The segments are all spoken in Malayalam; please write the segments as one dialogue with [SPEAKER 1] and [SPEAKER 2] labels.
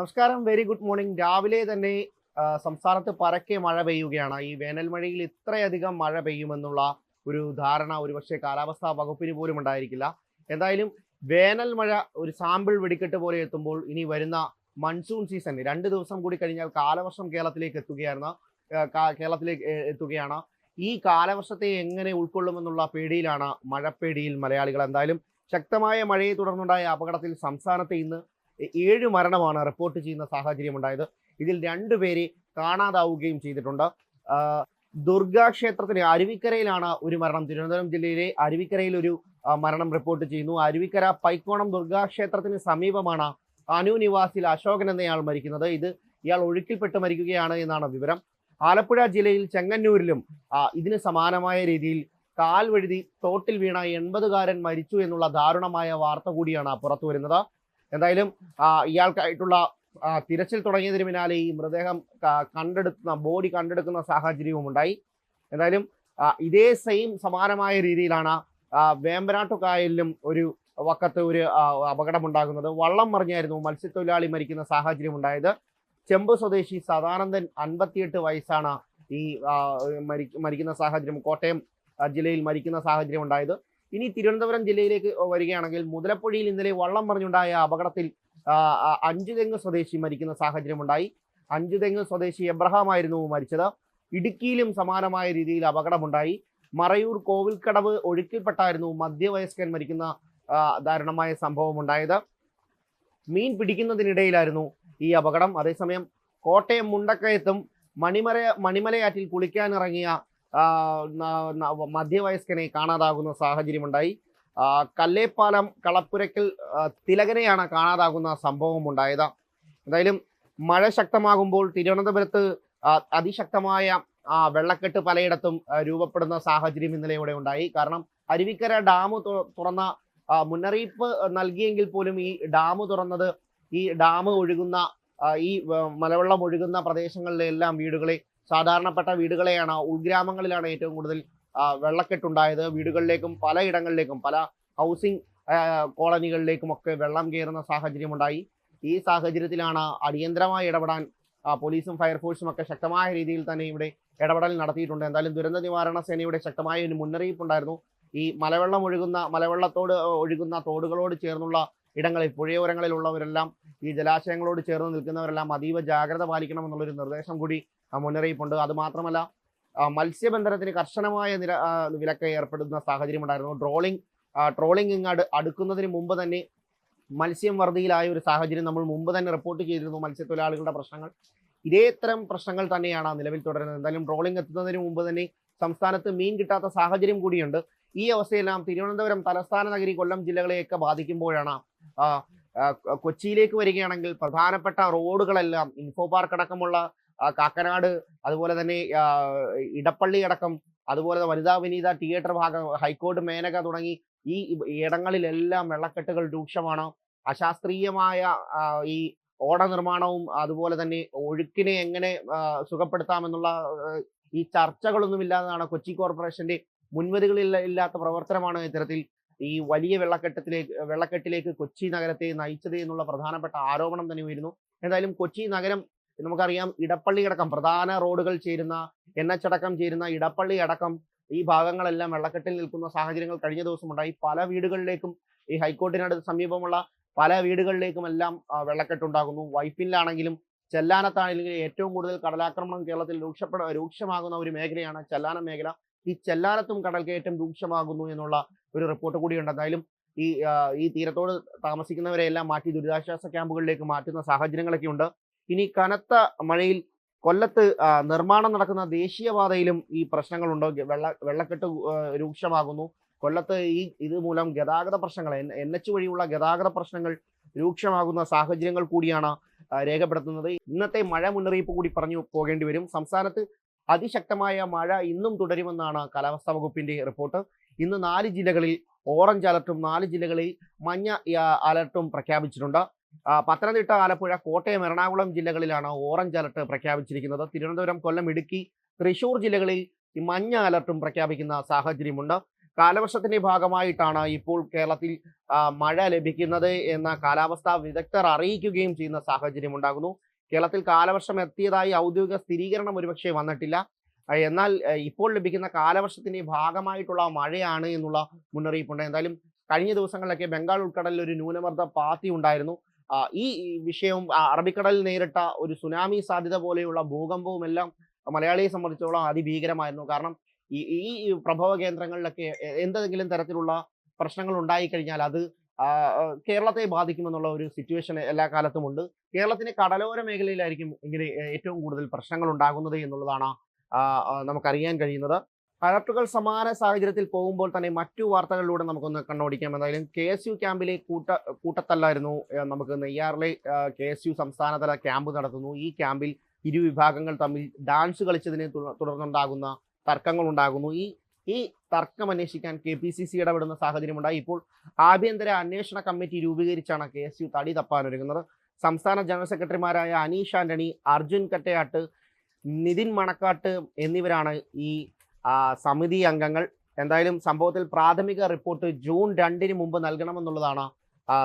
[SPEAKER 1] നമസ്കാരം. വെരി ഗുഡ് മോർണിംഗ് രാവിലെ തന്നെ സംസ്ഥാനത്ത് പരക്കെ മഴ പെയ്യുകയാണ്. ഈ വേനൽ മഴയിൽ ഇത്രയധികം മഴ പെയ്യുമെന്നുള്ള ഒരു ധാരണ ഒരുപക്ഷെ കാലാവസ്ഥാ വകുപ്പിന് പോലും ഉണ്ടായിരിക്കില്ല. എന്തായാലും വേനൽ മഴ ഒരു സാമ്പിൾ വെടിക്കെട്ട് പോലെ എത്തുമ്പോൾ ഇനി വരുന്ന മൺസൂൺ സീസൺ രണ്ട് ദിവസം കൂടി കഴിഞ്ഞാൽ കാലവർഷം കേരളത്തിലേക്ക് എത്തുകയാണ് കേരളത്തിലേക്ക് എത്തുകയാണ്. ഈ കാലവർഷത്തെ എങ്ങനെ ഉൾക്കൊള്ളുമെന്നുള്ള പേടിയിലാണ് മഴപ്പേടിയിൽ മലയാളികൾ. എന്തായാലും ശക്തമായ മഴയെ തുടർന്നുണ്ടായ അപകടത്തിൽ സംസ്ഥാനത്ത് ഇന്ന് ഏഴ് മരണമാണ് റിപ്പോർട്ട് ചെയ്യുന്ന സാഹചര്യം ഉണ്ടായത്. ഇതിൽ രണ്ടുപേരെ കാണാതാവുകയും ചെയ്തിട്ടുണ്ട്. ദുർഗാ ക്ഷേത്രത്തിന് അരുവിക്കരയിലാണ് ഒരു മരണം. തിരുവനന്തപുരം ജില്ലയിലെ അരുവിക്കരയിൽ ഒരു മരണം റിപ്പോർട്ട് ചെയ്യുന്നു. അരുവിക്കര പൈക്കോണം ദുർഗാ ക്ഷേത്രത്തിന് സമീപമാണ് അനു നിവാസിൽ അശോകൻ എന്നയാൾ മരിക്കുന്നത്. ഇത് ഇയാൾ ഒഴുക്കിൽപ്പെട്ട് മരിക്കുകയാണ് എന്നാണ് വിവരം. ആലപ്പുഴ ജില്ലയിൽ ചെങ്ങന്നൂരിലും ഇതിന് സമാനമായ രീതിയിൽ കാൽ വഴുതി തോട്ടിൽ വീണ എൺപതുകാരൻ മരിച്ചു എന്നുള്ള ദാരുണമായ വാർത്ത കൂടിയാണ് പുറത്തു വരുന്നത് എന്തായാലും ഇയാൾക്കായിട്ടുള്ള തിരച്ചിൽ തുടങ്ങിയതിന് പിന്നാലെ ഈ മൃതദേഹം കണ്ടെടുക്കുന്ന ബോഡി കണ്ടെടുക്കുന്ന സാഹചര്യവും ഉണ്ടായി. എന്തായാലും ഇതേ സെയിം സമാനമായ രീതിയിലാണ് വേമ്പനാട്ടുകായലിലും ഒരു വക്കത്ത് ഒരു അപകടമുണ്ടാകുന്നത്. വള്ളം മറിഞ്ഞായിരുന്നു മത്സ്യത്തൊഴിലാളി മരിക്കുന്ന സാഹചര്യം ഉണ്ടായത്. ചെമ്പ് സ്വദേശി സദാനന്ദൻ അൻപത്തിയെട്ട് വയസ്സാണ് ഈ മരിക്കുന്ന സാഹചര്യം കോട്ടയം ജില്ലയിൽ മരിക്കുന്ന സാഹചര്യം ഉണ്ടായത്. ഇനി തിരുവനന്തപുരം ജില്ലയിലേക്ക് വരികയാണെങ്കിൽ മുതലപ്പുഴയിൽ ഇന്നലെ വള്ളം പറഞ്ഞുണ്ടായ അപകടത്തിൽ അഞ്ചുതെങ്ങ് സ്വദേശി മരിക്കുന്ന സാഹചര്യമുണ്ടായി. അഞ്ചുതെങ്ങ് സ്വദേശി എബ്രഹാം ആയിരുന്നു മരിച്ചത്. ഇടുക്കിയിലും സമാനമായ രീതിയിൽ അപകടമുണ്ടായി. മറയൂർ കോവിൽക്കടവ് ഒഴുക്കിൽപ്പെട്ടായിരുന്നു മധ്യവയസ്കൻ മരിക്കുന്ന ദാരുണമായ സംഭവം ഉണ്ടായത് മീൻ പിടിക്കുന്നതിനിടയിലായിരുന്നു ഈ അപകടം. അതേസമയം കോട്ടയം മുണ്ടക്കയത്തും മണിമല മണിമലയാറ്റിൽ കുളിക്കാനിറങ്ങിയ മധ്യവയസ്കനെ കാണാതാകുന്ന സാഹചര്യമുണ്ടായി. കല്ലേപ്പാലം കളപ്പുരയ്ക്കൽ തിലകനെയാണ് കാണാതാകുന്ന സംഭവം ഉണ്ടായത് എന്തായാലും മഴ ശക്തമാകുമ്പോൾ തിരുവനന്തപുരത്ത് അതിശക്തമായ വെള്ളക്കെട്ട് പലയിടത്തും രൂപപ്പെടുന്ന സാഹചര്യം ഇന്നലെയോടെ ഉണ്ടായി. കാരണം അരുവിക്കര ഡാം തുറന്ന മുന്നറിയിപ്പ് നൽകിയെങ്കിൽ പോലും ഈ ഡാം തുറന്നത് ഈ ഡാം ഒഴുകുന്ന ഈ മലവെള്ളം ഒഴുകുന്ന പ്രദേശങ്ങളിലെ എല്ലാം വീടുകളെ സാധാരണപ്പെട്ട വീടുകളെയാണ് ഉൾഗ്രാമങ്ങളിലാണ് ഏറ്റവും കൂടുതൽ വെള്ളക്കെട്ടുണ്ടായത്. വീടുകളിലേക്കും പലയിടങ്ങളിലേക്കും പല ഹൗസിംഗ് കോളനികളിലേക്കും ഒക്കെ വെള്ളം കയറുന്ന സാഹചര്യമുണ്ടായി. ഈ സാഹചര്യത്തിലാണ് അടിയന്തരമായി ഇടപെടാൻ പോലീസും ഫയർഫോഴ്സും ഒക്കെ ശക്തമായ രീതിയിൽ തന്നെ ഇവിടെ ഇടപെടൽ നടത്തിയിട്ടുണ്ട്. എന്തായാലും ദുരന്ത നിവാരണ സേനയുടെ ശക്തമായ ഒരു മുന്നറിയിപ്പുണ്ടായിരുന്നു. ഈ മലവെള്ളം ഒഴുകുന്ന മലവെള്ളത്തോട് ഒഴുകുന്ന തോടുകളോട് ചേർന്നുള്ള ഇടങ്ങളിൽ പുഴയോരങ്ങളിലുള്ളവരെല്ലാം ഈ ജലാശയങ്ങളോട് ചേർന്ന് നിൽക്കുന്നവരെല്ലാം അതീവ ജാഗ്രത പാലിക്കണമെന്നുള്ളൊരു നിർദ്ദേശം കൂടി മുന്നറിയിപ്പുണ്ട്. അത് മാത്രമല്ല മത്സ്യബന്ധനത്തിന് കർശനമായ നിര വിലക്ക് ഏർപ്പെടുന്ന സാഹചര്യം ഉണ്ടായിരുന്നു. ട്രോളിംഗ് ട്രോളിംഗ് ഇങ്ങ് അടു അടുക്കുന്നതിന് മുമ്പ് തന്നെ മത്സ്യം വറുതിയിലായ ഒരു സാഹചര്യം നമ്മൾ മുമ്പ് തന്നെ റിപ്പോർട്ട് ചെയ്തിരുന്നു. മത്സ്യത്തൊഴിലാളികളുടെ പ്രശ്നങ്ങൾ. ഇതേ ഇത്തരം പ്രശ്നങ്ങൾ തന്നെയാണ് നിലവിൽ തുടരുന്നത്. എന്തായാലും ട്രോളിംഗ് എത്തുന്നതിന് മുമ്പ് തന്നെ സംസ്ഥാനത്ത് മീൻ കിട്ടാത്ത സാഹചര്യം കൂടിയുണ്ട്. ഈ അവസ്ഥയെല്ലാം തിരുവനന്തപുരം തലസ്ഥാന നഗരി കൊല്ലം ജില്ലകളെയൊക്കെ ബാധിക്കുമ്പോഴാണ് കൊച്ചിയിലേക്ക് വരികയാണെങ്കിൽ പ്രധാനപ്പെട്ട റോഡുകളെല്ലാം ഇൻഫോ പാർക്ക് അടക്കമുള്ള കാക്കനാട് അതുപോലെ തന്നെ ഇടപ്പള്ളി അടക്കം അതുപോലെ വനിതാ വിനീത തിയേറ്റർ ഭാഗം ഹൈക്കോർട്ട് മേനക തുടങ്ങി ഈ ഇടങ്ങളിലെല്ലാം വെള്ളക്കെട്ടുകൾ രൂക്ഷമാണ്. അശാസ്ത്രീയമായ ഈ ഓട നിർമ്മാണവും അതുപോലെ തന്നെ ഒഴുക്കിനെ എങ്ങനെ സുഖപ്പെടുത്താമെന്നുള്ള ഈ ചർച്ചകളൊന്നും ഇല്ലാതെയാണ് കൊച്ചി കോർപ്പറേഷന്റെ മുൻവരികളിൽ ഇല്ലാത്ത പ്രവർത്തനമാണ് ഇത്തരത്തിൽ ഈ വലിയ വെള്ളക്കെട്ടത്തിലേക്ക് വെള്ളക്കെട്ടിലേക്ക് കൊച്ചി നഗരത്തെ നയിച്ചത് എന്നുള്ള പ്രധാനപ്പെട്ട ആരോപണം തന്നെ ഉയരുന്നു. എന്തായാലും കൊച്ചി നഗരം നമുക്കറിയാം. ഇടപ്പള്ളി അടക്കം പ്രധാന റോഡുകൾ ചേരുന്ന എൻ എച്ച് അടക്കം ചേരുന്ന ഇടപ്പള്ളി അടക്കം ഈ ഭാഗങ്ങളെല്ലാം വെള്ളക്കെട്ടിൽ നിൽക്കുന്ന സാഹചര്യങ്ങൾ കഴിഞ്ഞ ദിവസം ഉണ്ടായി പല വീടുകളിലേക്കും ഈ ഹൈക്കോർട്ടിനടുത്ത് സമീപമുള്ള പല വീടുകളിലേക്കും എല്ലാം വെള്ളക്കെട്ട് വെള്ളക്കെട്ടുണ്ടാകുന്നു. വൈപ്പിനിലാണെങ്കിലും ചെല്ലാനത്താണെങ്കിലും ഏറ്റവും കൂടുതൽ കടലാക്രമണം കേരളത്തിൽ രൂക്ഷപ്പെട രൂക്ഷമാകുന്ന ഒരു മേഖലയാണ് ചെല്ലാനം മേഖല. ഈ ചെല്ലാനത്തും കടൽ കയറ്റം രൂക്ഷമാകുന്നു എന്നുള്ള ഒരു റിപ്പോർട്ട് കൂടിയുണ്ട്. എന്തായാലും ഈ ഈ തീരത്തോട് താമസിക്കുന്നവരെ എല്ലാം മാറ്റി ദുരിതാശ്വാസ ക്യാമ്പുകളിലേക്ക് മാറ്റുന്ന സാഹചര്യങ്ങളൊക്കെ ഉണ്ട് ഇനി കനത്ത മഴയിൽ കൊല്ലത്ത് നിർമ്മാണം നടക്കുന്ന ദേശീയപാതയിലും ഈ പ്രശ്നങ്ങളുണ്ട്? വെള്ള വെള്ളക്കെട്ട് രൂക്ഷമാകുന്നു. കൊല്ലത്ത് ഈ ഇത് മൂലം ഗതാഗത പ്രശ്നങ്ങൾ എൻ എച്ച് വഴിയുള്ള ഗതാഗത പ്രശ്നങ്ങൾ രൂക്ഷമാകുന്ന സാഹചര്യങ്ങൾ കൂടിയാണ് രേഖപ്പെടുത്തുന്നത്. ഇന്നത്തെ മഴ മുന്നറിയിപ്പ് കൂടി പറഞ്ഞു പോകേണ്ടി വരും. സംസ്ഥാനത്ത് അതിശക്തമായ മഴ ഇന്നും തുടരുമെന്നാണ് കാലാവസ്ഥാ വകുപ്പിന്റെ റിപ്പോർട്ട്. ഇന്ന് നാല് ജില്ലകളിൽ ഓറഞ്ച് അലർട്ടും നാല് ജില്ലകളിൽ മഞ്ഞ അലർട്ടും പ്രഖ്യാപിച്ചിട്ടുണ്ട്. പത്തനംതിട്ട ആലപ്പുഴ കോട്ടയം എറണാകുളം ജില്ലകളിലാണ് ഓറഞ്ച് അലർട്ട് പ്രഖ്യാപിച്ചിരിക്കുന്നത്. തിരുവനന്തപുരം കൊല്ലം ഇടുക്കി തൃശൂർ ജില്ലകളിൽ ഈ മഞ്ഞ അലർട്ടും പ്രഖ്യാപിക്കുന്ന സാഹചര്യമുണ്ട്. കാലവർഷത്തിന്റെ ഭാഗമായിട്ടാണ് ഇപ്പോൾ കേരളത്തിൽ മഴ ലഭിക്കുന്നത് എന്ന കാലാവസ്ഥാ വിദഗ്ധർ അറിയിക്കുകയും ചെയ്യുന്ന സാഹചര്യം ഉണ്ടാകുന്നു. കേരളത്തിൽ കാലവർഷം എത്തിയതായി ഔദ്യോഗിക സ്ഥിരീകരണം ഒരുപക്ഷെ വന്നിട്ടില്ല. എന്നാൽ ഇപ്പോൾ ലഭിക്കുന്ന കാലവർഷത്തിന്റെ ഭാഗമായിട്ടുള്ള മഴയാണ് എന്നുള്ള മുന്നറിയിപ്പുണ്ട്. എന്തായാലും കഴിഞ്ഞ ദിവസങ്ങളിലൊക്കെ ബംഗാൾ ഉൾക്കടലിൽ ഒരു ന്യൂനമർദ്ദ പാത്തി ഉണ്ടായിരുന്നു. ഈ വിഷയവും അറബിക്കടലിൽ നേരിട്ട ഒരു സുനാമി സാധ്യത പോലെയുള്ള ഭൂകമ്പവും എല്ലാം മലയാളിയെ സംബന്ധിച്ചോളം അതിഭീകരമായിരുന്നു. കാരണം ഈ ഈ പ്രഭവ കേന്ദ്രങ്ങളിലൊക്കെ എന്തെങ്കിലും തരത്തിലുള്ള പ്രശ്നങ്ങൾ ഉണ്ടായിക്കഴിഞ്ഞാൽ അത് കേരളത്തെ ബാധിക്കുമെന്നുള്ള ഒരു സിറ്റുവേഷൻ എല്ലാ കാലത്തും ഉണ്ട്. കേരളത്തിന്റെ കടലോര മേഖലയിലായിരിക്കും ഇങ്ങനെ ഏറ്റവും കൂടുതൽ പ്രശ്നങ്ങൾ ഉണ്ടാകുന്നത് എന്നുള്ളതാണ് നമുക്കറിയാൻ കഴിയുന്നത്. അലർട്ടുകൾ സമാന സാഹചര്യത്തിൽ പോകുമ്പോൾ തന്നെ മറ്റു വാർത്തകളിലൂടെ നമുക്കൊന്ന് കണ്ണോടിക്കാം. എന്തായാലും കെ എസ് യു ക്യാമ്പിലെ കൂട്ട കൂട്ടത്തല്ലായിരുന്നു നമുക്ക് നെയ്യാറിലെ കെ എസ് യു സംസ്ഥാനതല ക്യാമ്പ് നടത്തുന്നു. ഈ ക്യാമ്പിൽ ഇരു വിഭാഗങ്ങൾ തമ്മിൽ ഡാൻസ് കളിച്ചതിനെ തുടർ- തുടർന്നുണ്ടാകുന്ന തർക്കങ്ങൾ ഉണ്ടാകുന്നു ഈ ഈ തർക്കം അന്വേഷിക്കാൻ കെ പി സി സി ഇടപെടുന്ന സാഹചര്യമുണ്ടായി. ഇപ്പോൾ ആഭ്യന്തര അന്വേഷണ കമ്മിറ്റി രൂപീകരിച്ചാണ് കെ എസ് യു തടി തപ്പാൻ ഒരുങ്ങുന്നത് സംസ്ഥാന ജനറൽ സെക്രട്ടറിമാരായ അനീഷ് ആന്റണി അർജുൻ കട്ടയാട്ട് നിതിൻ മണക്കാട്ട് എന്നിവരാണ് ഈ സമിതി അംഗങ്ങൾ എന്തായാലും സംഭവത്തിൽ പ്രാഥമിക റിപ്പോർട്ട് ജൂൺ രണ്ടിന് മുമ്പ് നൽകണമെന്നുള്ളതാണ്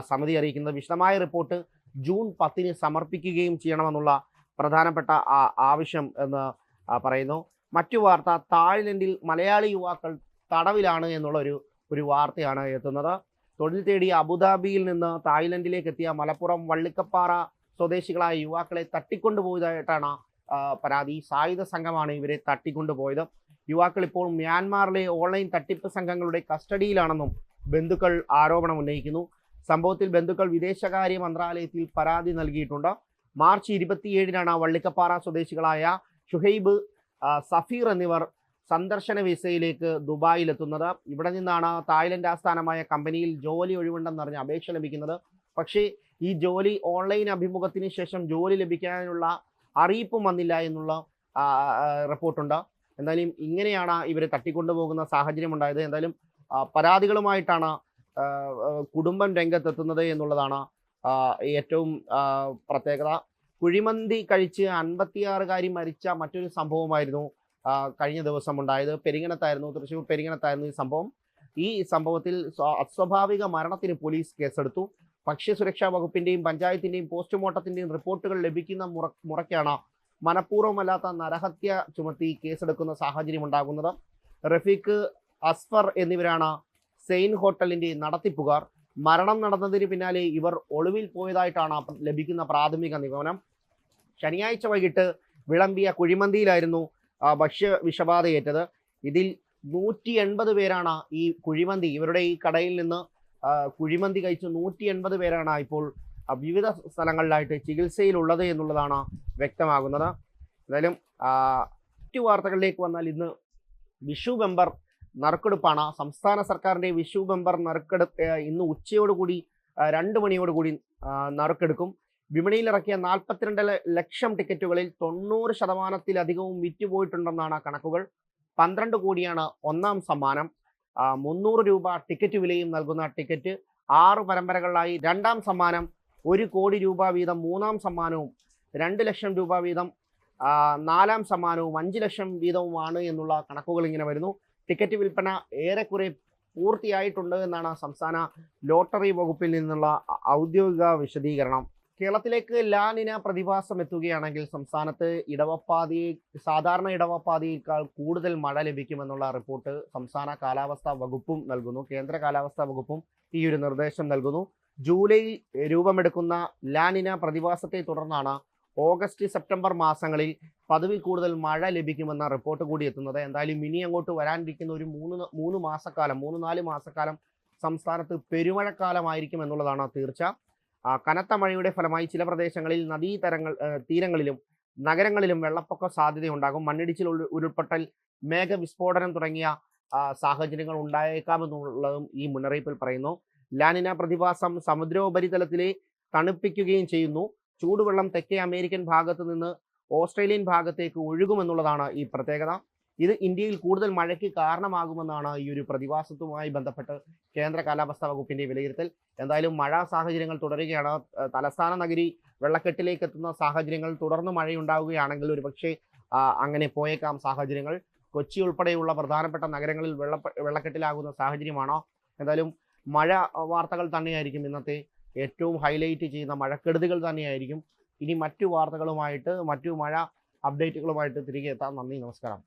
[SPEAKER 1] സമിതി അറിയിക്കുന്നത്. വിശദമായ റിപ്പോർട്ട് ജൂൺ പത്തിന് സമർപ്പിക്കുകയും ചെയ്യണമെന്നുള്ള പ്രധാനപ്പെട്ട ആവശ്യം എന്ന് പറയുന്നു. മറ്റു വാർത്ത തായ്ലൻഡിൽ മലയാളി യുവാക്കൾ തടവിലാണ് എന്നുള്ള ഒരു ഒരു വാർത്തയാണ് എത്തുന്നത്. തൊഴിൽ തേടി അബുദാബിയിൽ നിന്ന് തായ്ലൻഡിലേക്ക് എത്തിയ മലപ്പുറം വള്ളിക്കപ്പാറ സ്വദേശികളായ യുവാക്കളെ തട്ടിക്കൊണ്ടുപോയതായിട്ടാണ് പരാതി. സായുധ സംഘമാണ് ഇവരെ തട്ടിക്കൊണ്ടുപോയത്. യുവാക്കൾ ഇപ്പോൾ മ്യാൻമാറിലെ ഓൺലൈൻ തട്ടിപ്പ് സംഘങ്ങളുടെ കസ്റ്റഡിയിലാണെന്നും ബന്ധുക്കൾ ആരോപണം ഉന്നയിക്കുന്നു. സംഭവത്തിൽ ബന്ധുക്കൾ വിദേശകാര്യ മന്ത്രാലയത്തിൽ പരാതി നൽകിയിട്ടുണ്ട്. മാർച്ച് ഇരുപത്തിയേഴിനാണ് വള്ളിക്കപ്പാറ സ്വദേശികളായ ഷുഹൈബ് സഫീർ എന്നിവർ സന്ദർശന വിസയിലേക്ക് ദുബായിലെത്തുന്നത്. ഇവിടെ നിന്നാണ് തായ്ലൻഡ് ആസ്ഥാനമായ കമ്പനിയിൽ ജോലി ഒഴിവുണ്ടെന്നറിഞ്ഞ് അപേക്ഷ ലഭിക്കുന്നത്. പക്ഷേ ഈ ജോലി ഓൺലൈൻ അഭിമുഖത്തിന് ശേഷം ജോലി ലഭിക്കാനുള്ള അറിയിപ്പും വന്നില്ല എന്നുള്ള റിപ്പോർട്ടുണ്ട്. എന്തായാലും ഇങ്ങനെയാണ് ഇവരെ തട്ടിക്കൊണ്ടുപോകുന്ന സാഹചര്യം ഉണ്ടായത്. എന്തായാലും പരാതികളുമായിട്ടാണ് കുടുംബം രംഗത്തെത്തുന്നത് എന്നുള്ളതാണ് ഏറ്റവും പ്രത്യേകത. കുഴിമന്തി കഴിച്ച് അൻപത്തിയാറുകാരി മരിച്ച മറ്റൊരു സംഭവമായിരുന്നു കഴിഞ്ഞ ദിവസം ഉണ്ടായത്. പെരിങ്ങനത്തായിരുന്നു തൃശ്ശൂർ പെരിങ്ങനത്തായിരുന്നു ഈ സംഭവം. ഈ സംഭവത്തിൽ അസ്വാഭാവിക മരണത്തിന് പോലീസ് കേസെടുത്തു. ഭക്ഷ്യസുരക്ഷാ വകുപ്പിന്റെയും പഞ്ചായത്തിന്റെയും പോസ്റ്റ്മോർട്ടത്തിന്റെയും റിപ്പോർട്ടുകൾ ലഭിക്കുന്ന മുറ മുറയ്ക്കാണ് മനഃപൂർവമല്ലാത്ത നരഹത്യ ചുമത്തി കേസെടുക്കുന്ന സാഹചര്യം ഉണ്ടാകുന്നത്. റഫീഖ് അസ്ഫർ എന്നിവരാണ് സെയിൻ ഹോട്ടലിന്റെ നടത്തിപ്പുകാർ. മരണം നടന്നതിന് പിന്നാലെ ഇവർ ഒളിവിൽ പോയതായിട്ടാണ് ലഭിക്കുന്ന പ്രാഥമിക നിഗമനം. ശനിയാഴ്ച വൈകിട്ട് വിളമ്പിയ കുഴിമന്തിയിലായിരുന്നു ഭക്ഷ്യ വിഷബാധയേറ്റത്. ഇതിൽ നൂറ്റി എൺപത് പേരാണ് ഈ കുഴിമന്തി. ഇവരുടെ ഈ കടയിൽ നിന്ന് കുഴിമന്തി കഴിച്ച് നൂറ്റി എൺപത് പേരാണ് ഇപ്പോൾ വിവിധ സ്ഥലങ്ങളിലായിട്ട് ചികിത്സയിലുള്ളത് എന്നുള്ളതാണ് വ്യക്തമാകുന്നത്. എന്തായാലും മറ്റു വാർത്തകളിലേക്ക് വന്നാൽ ഇന്ന് വിഷു ബെമ്പർ നറുക്കെടുപ്പാണ്. സംസ്ഥാന സർക്കാരിന്റെ വിഷു ബെമ്പർ നറുക്കെടുപ്പ് ഇന്ന് ഉച്ചയോടുകൂടി രണ്ട് മണിയോടുകൂടി നറുക്കെടുക്കും. വിപണിയിലിറക്കിയ നാൽപ്പത്തിരണ്ട് ലക്ഷം ടിക്കറ്റുകളിൽ തൊണ്ണൂറ് ശതമാനത്തിലധികവും വിറ്റുപോയിട്ടുണ്ടെന്നാണ് കണക്കുകൾ. പന്ത്രണ്ട് കോടിയാണ് ഒന്നാം സമ്മാനം. മുന്നൂറ് രൂപ ടിക്കറ്റ് വിലയും നൽകുന്ന ടിക്കറ്റ് ആറ് പരമ്പരകളിലായി രണ്ടാം സമ്മാനം ഒരു കോടി രൂപ വീതം മൂന്നാം സമ്മാനവും രണ്ട് ലക്ഷം രൂപ വീതം നാലാം സമ്മാനവും അഞ്ച് ലക്ഷം വീതവുമാണ് എന്നുള്ള കണക്കുകൾ ഇങ്ങനെ വരുന്നു. ടിക്കറ്റ് വിൽപ്പന ഏറെക്കുറെ പൂർത്തിയായിട്ടുണ്ട് എന്നാണ് സംസ്ഥാന ലോട്ടറി വകുപ്പിൽ നിന്നുള്ള ഔദ്യോഗിക വിശദീകരണം. കേരളത്തിലേക്ക് ലാനിന പ്രതിഭാസം എത്തുകയാണെങ്കിൽ സംസ്ഥാനത്ത് ഇടവപ്പാതി സാധാരണ ഇടവപ്പാതിയേക്കാൾ കൂടുതൽ മഴ ലഭിക്കുമെന്നുള്ള റിപ്പോർട്ട് സംസ്ഥാന കാലാവസ്ഥാ വകുപ്പും നൽകുന്നു. കേന്ദ്ര കാലാവസ്ഥാ വകുപ്പും ഈ ഒരു നിർദ്ദേശം നൽകുന്നു. ജൂലൈ രൂപമെടുക്കുന്ന ലാനിന പ്രതിഭാസത്തെ തുടർന്നാണ് ഓഗസ്റ്റ് സെപ്റ്റംബർ മാസങ്ങളിൽ പതിവിൽ കൂടുതൽ മഴ ലഭിക്കുമെന്ന റിപ്പോർട്ട് കൂടി എത്തുന്നത്. എന്തായാലും ഇനി അങ്ങോട്ട് വരാനിരിക്കുന്ന ഒരു മൂന്ന് മൂന്ന് മാസക്കാലം മൂന്ന് നാല് മാസക്കാലം സംസ്ഥാനത്ത് പെരുമഴക്കാലമായിരിക്കും എന്നുള്ളതാണ് തീർച്ച. കനത്ത മഴയുടെ ഫലമായി ചില പ്രദേശങ്ങളിൽ നദീതരങ്ങൾ തീരങ്ങളിലും നഗരങ്ങളിലും വെള്ളപ്പൊക്ക സാധ്യതയുണ്ടാകും. മണ്ണിടിച്ചിൽ ഉരുൾപൊട്ടൽ മേഘവിസ്ഫോടനം തുടങ്ങിയ സാഹചര്യങ്ങൾ ഉണ്ടായേക്കാമെന്നുള്ളതും ഈ മുന്നറിയിപ്പിൽ പറയുന്നു. ലാനിന പ്രതിഭാസം സമുദ്രോപരിതലത്തിലെ തണുപ്പിക്കുകയും ചെയ്യുന്നു. ചൂടുവെള്ളം തെക്കേ അമേരിക്കൻ ഭാഗത്ത് നിന്ന് ഓസ്ട്രേലിയൻ ഭാഗത്തേക്ക് ഒഴുകുമെന്നുള്ളതാണ് ഈ പ്രത്യേകത. ഇത് ഇന്ത്യയിൽ കൂടുതൽ മഴയ്ക്ക് കാരണമാകുമെന്നാണ് ഈ ഒരു പ്രതിഭാസത്തുമായി ബന്ധപ്പെട്ട് കേന്ദ്ര കാലാവസ്ഥാ വകുപ്പിന്റെ വിലയിരുത്തൽ. എന്തായാലും മഴ സാഹചര്യങ്ങൾ തുടരുകയാണ്. തലസ്ഥാന നഗരി വെള്ളക്കെട്ടിലേക്ക് എത്തുന്ന സാഹചര്യങ്ങൾ തുടർന്ന് മഴയുണ്ടാവുകയാണെങ്കിൽ ഒരുപക്ഷെ പക്ഷേ അങ്ങനെ പോയേക്കാം സാഹചര്യങ്ങൾ. കൊച്ചി ഉൾപ്പെടെയുള്ള പ്രധാനപ്പെട്ട നഗരങ്ങളിൽ വെള്ള വെള്ളക്കെട്ടിലാകുന്ന സാഹചര്യമാണോ? എന്തായാലും മഴ വാർത്തകൾ തന്നെയായിരിക്കും ഇന്നത്തെ ഏറ്റവും ഹൈലൈറ്റ് ചെയ്യുന്ന മഴക്കെടുതികൾ തന്നെയായിരിക്കും. ഇനി മറ്റു വാർത്തകളുമായിട്ട് മറ്റു മഴ അപ്ഡേറ്റുകളുമായിട്ട് തിരികെ എത്താം നന്ദി നമസ്കാരം.